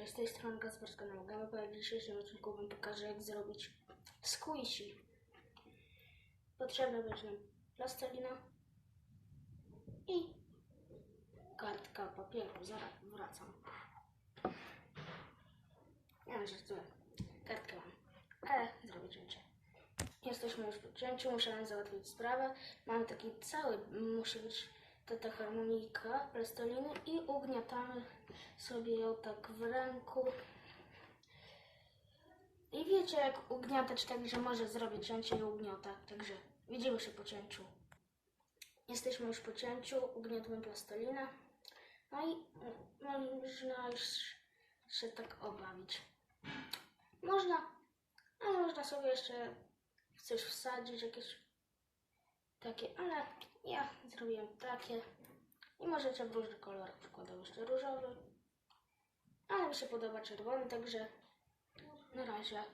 Cześć, z tej strony Kasperska Nałogamy, bo w dzisiejszym odcinku Wam pokażę jak zrobić squishy. Potrzebna będzie nam plastelina i kartka papieru. Zaraz wracam. Ja wiem, że kartkę mam, ale zrobię cięcie. Jesteśmy już po cięciu, muszę nam załatwić sprawę. Mamy taki cały, musi być ta harmonika plasteliny i ugniatamy sobie ją tak w ręku. I wiecie jak ugniatać tak, że może zrobić cięcie i ugniota. Także widzimy się po cięciu. Jesteśmy już po cięciu, ugniotłem plastelinę. No i można już się tak obawić. Można, ale można sobie jeszcze coś wsadzić, jakieś takie, ale ja zrobiłem takie. I możecie w różnych kolorach, przykładam jeszcze różowy. Ale mi się podoba czerwony, także na razie